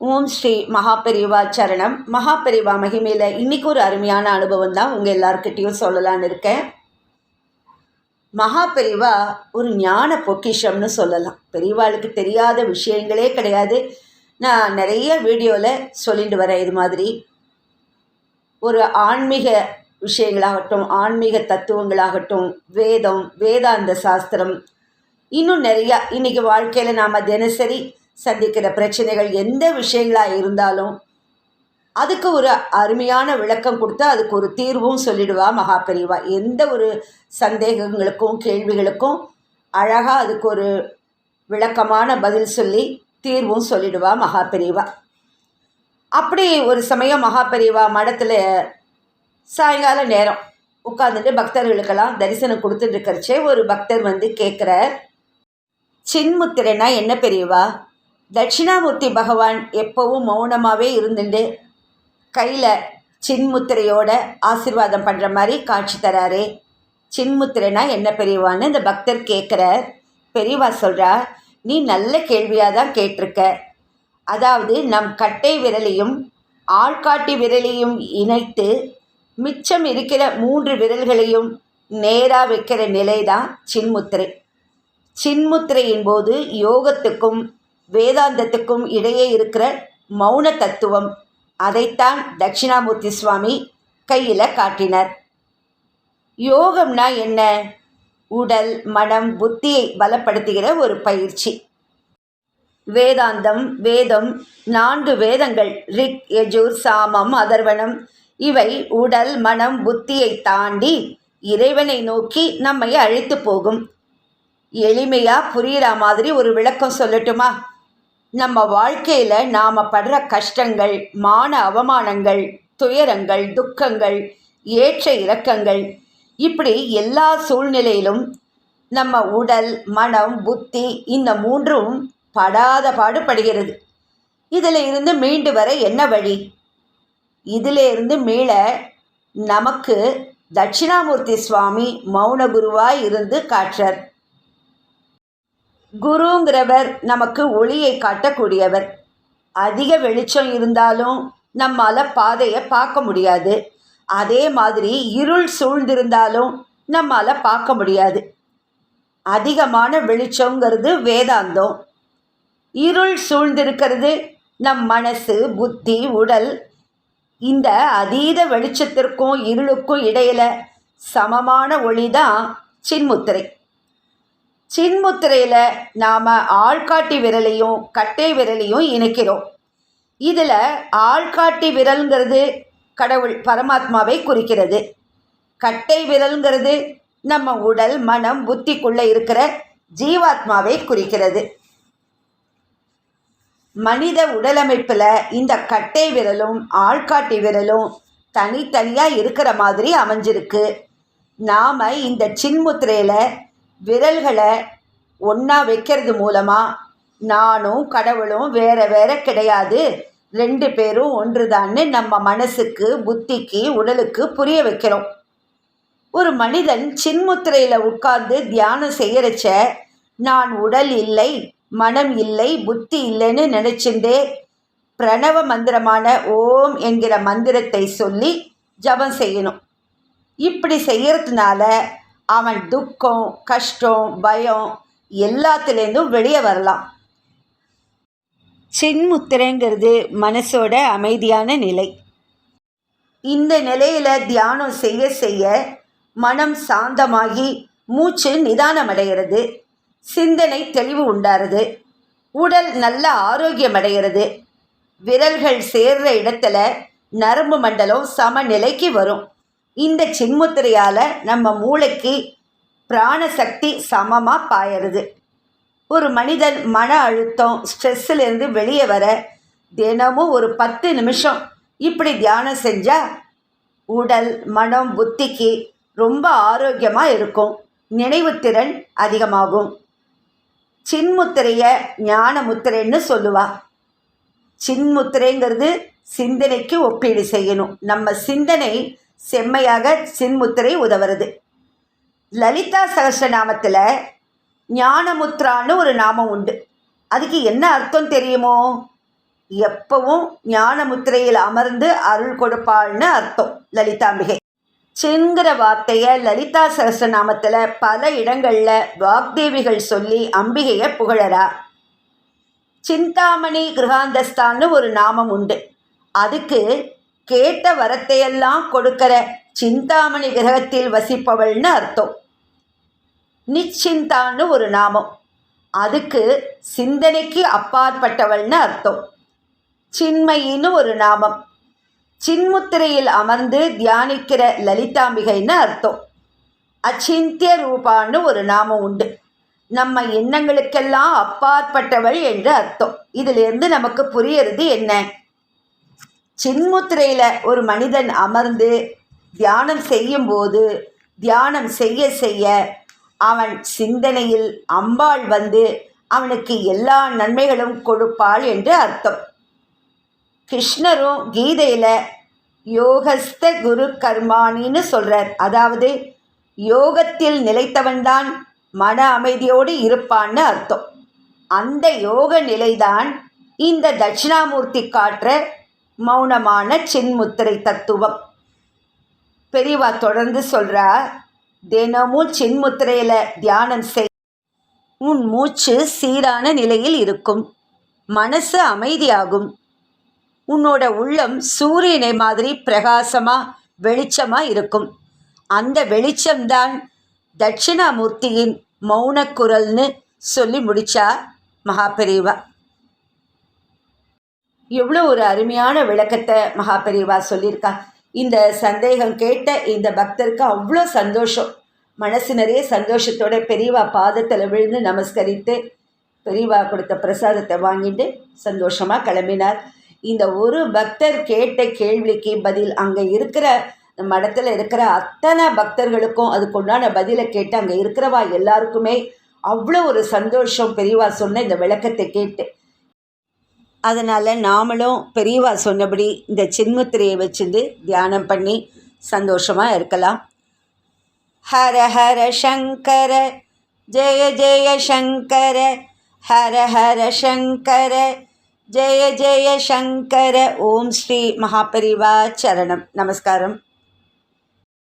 ஓம் ஸ்ரீ மகாபெரிவா சரணம். மகாபெரிவா மகிமையில் இன்றைக்கி ஒரு அருமையான அனுபவம் தான் உங்கள் எல்லாருக்கிட்டேயும் சொல்லலான்னு இருக்கேன். மகாபெரிவா ஒரு ஞான பொக்கிஷம்னு சொல்லலாம். பெரியவாளுக்கு தெரியாத விஷயங்களே கிடையாது. நான் நிறைய வீடியோவில் சொல்லிட்டு வரேன் இது மாதிரி. ஒரு ஆன்மீக விஷயங்களாகட்டும் ஆன்மீக தத்துவங்களாகட்டும் வேதம் வேதாந்த சாஸ்திரம் இன்னும் நிறையா இன்றைக்கி வாழ்க்கையில் நாம் தினசரி சந்திக்கிற பிரச்சனைகள் எந்த விஷயங்களாக இருந்தாலும் அதுக்கு ஒரு அருமையான விளக்கம் கொடுத்து அதுக்கு ஒரு தீர்வும் சொல்லிடுவா மகாபெரிவா. எந்த ஒரு சந்தேகங்களுக்கும் கேள்விகளுக்கும் அழகாக அதுக்கு ஒரு விளக்கமான பதில் சொல்லி தீர்வும் சொல்லிடுவா மகாபெரிவா. அப்படி ஒரு சமயம் மகாபெரிவா மடத்தில் சாயங்கால நேரம் உட்காந்துட்டு பக்தர்களுக்கெல்லாம் தரிசனம் கொடுத்துட்டு இருக்கிறச்சே ஒரு பக்தர் வந்து கேட்குற சின்முத்திரைனா என்ன பெரியவா? தட்சிணாமூர்த்தி பகவான் எப்போவும் மௌனமாகவே இருந்துட்டு கையில் சின்முத்திரையோட ஆசீர்வாதம் பண்ணுற மாதிரி காட்சி தராரு. சின்முத்திரைனா என்ன பெரியவான்னு இந்த பக்தர் கேட்குறார் பெரியவா சொல்கிறா நீ நல்ல கேள்வியாக தான் கேட்டிருக்க. அதாவது நம் கட்டை விரலையும் ஆள்காட்டி விரலையும் இணைத்து மிச்சம் இருக்கிற மூன்று விரல்களையும் நேராக வைக்கிற நிலை தான் சின்முத்திரை. சின்முத்திரையின் போது யோகத்துக்கும் வேதாந்தத்துக்கும் இடையே இருக்கிற மௌன தத்துவம் அதைத்தான் தட்சிணாமூர்த்தி சுவாமி கையில் காட்டினர். யோகம்னா என்ன? உடல் மனம் புத்தியை பலப்படுத்துகிற ஒரு பயிற்சி. வேதாந்தம் வேதம் நான்கு வேதங்கள் ரிக் யஜுர் சாமம் அதர்வனம் இவை உடல் மனம் புத்தியை தாண்டி இறைவனை நோக்கி நம்மை அழைத்து போகும். எளிமையாக புரிகிற மாதிரி ஒரு விளக்கம் சொல்லட்டுமா? நம்ம வாழ்க்கையில் நாம் படுற கஷ்டங்கள் மான அவமானங்கள் துயரங்கள் துக்கங்கள் ஏற்ற இறக்கங்கள் இப்படி எல்லா சூழ்நிலையிலும் நம்ம உடல் மனம் புத்தி இந்த மூன்றும் படாத பாடுபடுகிறது. இதில் இருந்து மீண்டு வர என்ன வழி? இதிலிருந்து மீள நமக்கு தட்சிணாமூர்த்தி சுவாமி மௌன குருவாய் இருந்து காற்றார் குருங்கிறவர் நமக்கு ஒளியை காட்டக்கூடியவர். அதிக வெளிச்சம் இருந்தாலும் நம்மால் பாதையை பார்க்க முடியாது. அதே மாதிரி இருள் சூழ்ந்திருந்தாலும் நம்மால் பார்க்க முடியாது. அதிகமான வெளிச்சங்கிறது வேதாந்தம். இருள் சூழ்ந்திருக்கிறது நம் மனசு புத்தி உடல். இந்த அதீத வெளிச்சத்திற்கும் இருளுக்கும் இடையில சமமான ஒளி தான் சின்முத்திரை. சின்முத்திரையில் நாம் ஆள்காட்டி விரலையும் கட்டை விரலையும் இணைக்கிறோம். இதில் ஆள்காட்டி விரல்ங்கிறது கடவுள் பரமாத்மாவை குறிக்கிறது. கட்டை விரல்ங்கிறது நம்ம உடல் மனம் புத்திக்குள்ளே இருக்கிற ஜீவாத்மாவை குறிக்கிறது. மனித உடலமைப்பில் இந்த கட்டை விரலும் ஆள்காட்டி விரலும் தனித்தனியாக இருக்கிற மாதிரி அமைஞ்சிருக்கு. நாம் இந்த சின்முத்திரையில் விரல்களை ஒன்றா வைக்கிறது மூலமாக நானும் கடவுளும் வேற வேற கிடையாது. ரெண்டு பேரும் ஒன்றுதான்னு நம்ம மனசுக்கு புத்திக்கு உடலுக்கு புரிய வைக்கிறோம். ஒரு மனிதன் சின்முத்திரையில் உட்கார்ந்து தியானம் செய்யறச்ச நான் உடல் இல்லை மனம் இல்லை புத்தி இல்லைன்னு நினச்சிண்டே பிரணவ மந்திரமான ஓம் என்கிற மந்திரத்தை சொல்லி ஜபம் செய்யணும். இப்படி செய்யறதுனால அவன் துக்கம் கஷ்டம் பயம் எல்லாத்துலேருந்தும் வெளியே வரலாம். சின்முத்திரைங்கிறது மனசோட அமைதியான நிலை. இந்த நிலையில் தியானம் செய்ய செய்ய மனம் சாந்தமாகி மூச்சு நிதானமடைகிறது. சிந்தனை தெளிவு உண்டாருது. உடல் நல்ல ஆரோக்கியம் அடைகிறது. விரல்கள் சேர்ற இடத்துல நரம்பு மண்டலம் சமநிலைக்கு வரும். இந்த செம்முத்திரையால் நம்ம மூளைக்கு பிராணசக்தி சமமாக பாயறது. ஒரு மனிதன் மன அழுத்தம் ஸ்ட்ரெஸ்ஸிலேருந்து வெளியே வர தினமும் ஒரு பத்து நிமிஷம் இப்படி தியானம் செஞ்சால் உடல் மனம் புத்திக்கு ரொம்ப ஆரோக்கியமாக இருக்கும். நினைவுத்திறன் அதிகமாகும். சின்முத்திரையை ஞான முத்திரைன்னு சொல்லுவா. சின்முத்திரைங்கிறது சிந்தனைக்கு ஒப்பீடு செய்யணும். நம்ம சிந்தனை செம்மையாக சின்முத்திரை உதவுறது. லலிதா சகஸ்ரநாமத்தில் ஞானமுத்ரான்னு ஒரு நாமம் உண்டு. அதுக்கு என்ன அர்த்தம் தெரியுமோ? எப்பவும் ஞானமுத்திரையில் அமர்ந்து அருள் கொடுப்பாள்னு அர்த்தம் லலிதாம்பிகை. சின்கிற வார்த்தையை லலிதா சகஸ்ரநாமத்தில் பல இடங்களில் வாக்தேவிகள் சொல்லி அம்பிகையை புகழறா. சிந்தாமணி கிருகாந்தஸ்தான்னு ஒரு நாமம் உண்டு. அதுக்கு கேட்ட வரத்தையெல்லாம் கொடுக்கிற சிந்தாமணி கிரகத்தில் வசிப்பவள்னு அர்த்தம். நிச்சிந்தான்னு ஒரு நாமம். அதுக்கு சிந்தனைக்கு அப்பாற்பட்டவள்னு அர்த்தம். சின்மயின்னு ஒரு நாமம். சின்முத்திரையில் அமர்ந்து தியானிக்கிற லலிதாம்பிகைன்னு அர்த்தம். அச்சிந்திய ரூபான்னு ஒரு நாமம் உண்டு. நம்ம எண்ணங்களுக்கெல்லாம் அப்பாற்பட்டவள் என்று அர்த்தம். இதிலிருந்து நமக்கு புரியறது என்ன? சின்முத்திரையில் ஒரு மனிதன் அமர்ந்து தியானம் செய்யும்போது தியானம் செய்ய செய்ய அவன் சிந்தனையில் அம்பாள் வந்து அவனுக்கு எல்லா நன்மைகளும் கொடுப்பாள் என்று அர்த்தம். கிருஷ்ணரும் கீதையில் யோகஸ்த குரு கர்மானின்னு சொல்கிறார் அதாவது யோகத்தில் நிலைத்தவன்தான் மன அமைதியோடு இருப்பான்னு அர்த்தம். அந்த யோக நிலைதான் இந்த தட்சிணாமூர்த்தி காற்ற மௌனமான சின்முத்திரை தத்துவம். பெரியவா தொடர்ந்து சொல்கிறா தினமும் சின்முத்திரையில் தியானம் செய். உன் மூச்சு சீரான நிலையில் இருக்கும். மனசு அமைதியாகும். உன்னோட உள்ளம் சூரியனை மாதிரி பிரகாசமாக வெளிச்சமாக இருக்கும். அந்த வெளிச்சம்தான் தட்சிணாமூர்த்தியின் மௌனக்குரல்னு சொல்லி முடிச்சா மகாபெரிவா எவ்வளோ ஒரு அருமையான விளக்கத்தை மகாபெரிவா சொல்லியிருக்கா. இந்த சந்தேகம் கேட்ட இந்த பக்தருக்கு அவ்வளோ சந்தோஷம். மனசு நிறைய சந்தோஷத்தோட பெரியவா பாதத்தில் விழுந்து நமஸ்கரித்து பெரியவா கொடுத்த பிரசாதத்தை வாங்கிட்டு சந்தோஷமாக கிளம்பினார். இந்த ஒரு பக்தர் கேட்ட கேள்விக்கு பதில் அங்கே இருக்கிற மடத்தில் இருக்கிற அத்தனை பக்தர்களுக்கும் அதுக்குண்டான பதிலை கேட்டு அங்கே இருக்கிறவா எல்லாருக்குமே அவ்வளோ ஒரு சந்தோஷம் பெரியவா சொன்ன இந்த விளக்கத்தை கேட்டு. அதனால் நாமளும் பெரியவா சொன்னபடி இந்த சின்முத்திரையை வச்சுட்டு தியானம் பண்ணி சந்தோஷமாக இருக்கலாம். ஹர ஹர சங்கர ஜெய ஜெய சங்கர ஹர ஹர சங்கர ஜெய ஜெய சங்கர. ஓம் ஸ்ரீ மகாபரிவா சரணம் நமஸ்காரம்.